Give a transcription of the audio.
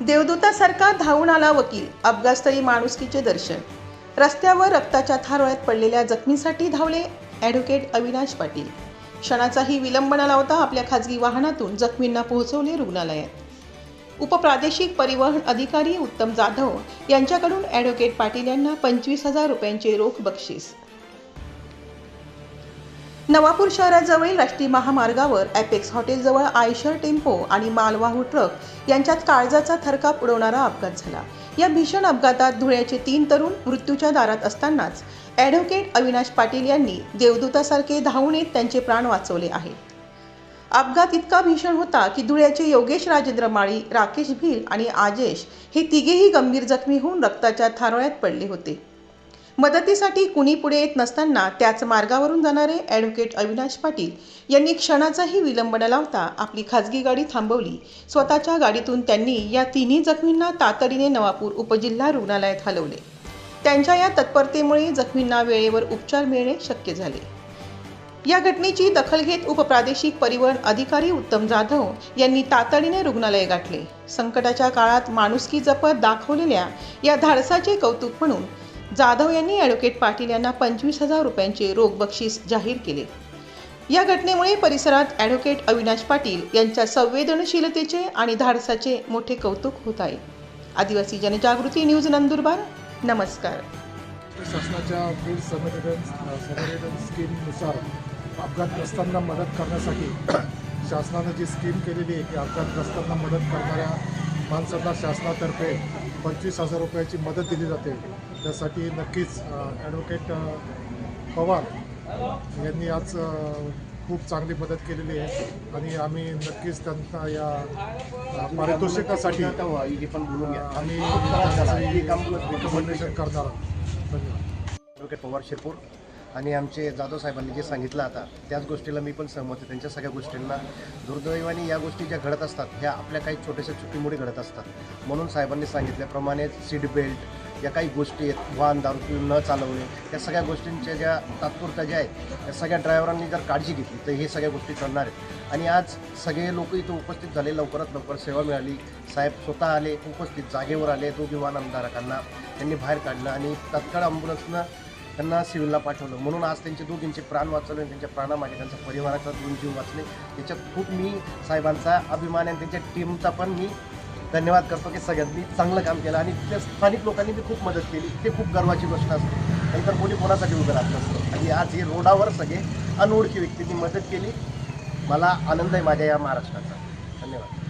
देवदूतासारखा धावून आला वकील. अपघातस्थळी माणुसकीचे दर्शन. रस्त्यावर रक्ताच्या थारोळ्यात पडलेल्या जखमीसाठी धावले ॲडव्होकेट अविनाश पाटील. क्षणाचाही विलंब न लावता आपल्या खाजगी वाहनातून जखमींना पोहोचवले रुग्णालयात. उपप्रादेशिक परिवहन अधिकारी उत्तम जाधव यांच्याकडून ॲडव्होकेट पाटील यांना पंचवीस हजार रुपयांचे रोख बक्षीस. नवापूर शहराजवळील राष्ट्रीय महामार्गावर ॲपेक्स हॉटेलजवळ आयशर टेम्पो आणि मालवाहू ट्रक यांच्यात काळजाचा थरकाप उडवणारा अपघात झाला. या भीषण अपघातात धुळ्याचे तीन तरुण मृत्यूच्या दारात असतानाच ॲडव्होकेट अविनाश पाटील यांनी देवदूतासारखे धावून येत त्यांचे प्राण वाचवले आहेत अपघात इतका भीषण होता की धुळ्याचे योगेश राजेंद्र माळी राकेश भील आणि आजेश हे तिघेही गंभीर जखमी होऊन रक्ताच्या थारोळ्यात पडले होते. मदतीसाठी कुणी पुढे येत नसताना त्याच मार्गावरून जाणारे ॲडव्होकेट अविनाश पाटील यांनी क्षणाचाही विलंब न लावता आपली खाजगी गाडी थांबवली. स्वतःच्या गाडीतून त्यांनी या तिन्ही जखमींना तातडीने नवापूर उपजिल्हा रुग्णालयात हलवले. त्यांच्या या तत्परतेमुळे जखमींना वेळेवर उपचार मिळणे शक्य झाले. या घटनेची दखल घेत उपप्रादेशिक परिवहन अधिकारी उत्तम जाधव यांनी तातडीने रुग्णालय गाठले. संकटाच्या काळात माणुसकी जपत दाखवलेल्या या धाडसाचे कौतुक म्हणून जाधव यांनी ॲडव्होकेट पाटील यांना पंचवीस हजार रुपयांचे रोख बक्षीस जाहीर केले. या घटनेमुळे परिसरात ॲडव्होकेट अविनाश पाटील यांच्या संवेदनशीलतेचे आणि धाडसाचे मोठे कौतुक होत आहे. आदिवासी जनजागृती न्यूज नंदुरबार नमस्कार. शासनाच्या फील्ड स्कीमनुसार अपघातग्रस्तांना मदत करण्यासाठी शासनानं जी स्कीम केलेली आहे की अपघातग्रस्तांना मदत करणाऱ्या माणसांना शासनातर्फे पंचवीस हजार रुपयाची मदत दिली जाते. त्यासाठी नक्कीच ॲडव्होकेट पवार यांनी आज खूप चांगली मदत केलेली आहे आणि आम्ही नक्कीच त्यांना या पारितोषिकासाठी आम्ही रिकमेंडेशन करणार आहोत. धन्यवाद. ॲडव्होकेट पवार शिरपूर. आणि आमचे जाधव साहेबांनी जे सांगितलं आता त्याच गोष्टीला मी पण सहमत आहे. त्यांच्या सगळ्या गोष्टींना दुर्दैवाने या गोष्टी ज्या घडत असतात ह्या आपल्या काही छोट्याशा चुकीमुळे घडत असतात. म्हणून साहेबांनी सांगितल्याप्रमाणे सीट बेल्ट या काही गोष्टी आहेत वाहन दारू न चालवणे या सगळ्या गोष्टींच्या ज्या तात्पुरत्या ज्या आहेत या सगळ्या ड्रायव्हरांनी जर काळजी घेतली तर हे सगळ्या गोष्टी करणार आहेत. आणि आज सगळे लोक इथं उपस्थित झाले लवकरात लवकर सेवा मिळाली. साहेब स्वतः आले उपस्थित जागेवर आले दोघी वाहन आमदारकांना त्यांनी बाहेर काढलं आणि तत्काळ ॲम्ब्युलन्सनं त्यांना सिव्हिलला पाठवलं. म्हणून आज त्यांचे दोघींचे प्राण वाचवले आणि त्यांच्या प्राणामागे त्यांचा परिवाराचा दोन जीव वाचले. त्याच्यात खूप मी साहेबांचा अभिमान आणि त्यांच्या टीमचा पण मी धन्यवाद करतो की सगळ्यांनी चांगलं काम केलं आणि त्या स्थानिक लोकांनी बी खूप मदत केली. ते खूप गर्वाची गोष्ट असते. नंतर कोणी कोणासाठी उभं राहत नसतं. आणि आज हे रोडावर सगळे अनोळखी व्यक्तींनी मदत केली. मला आनंद आहे माझ्या या महाराष्ट्राचा. धन्यवाद.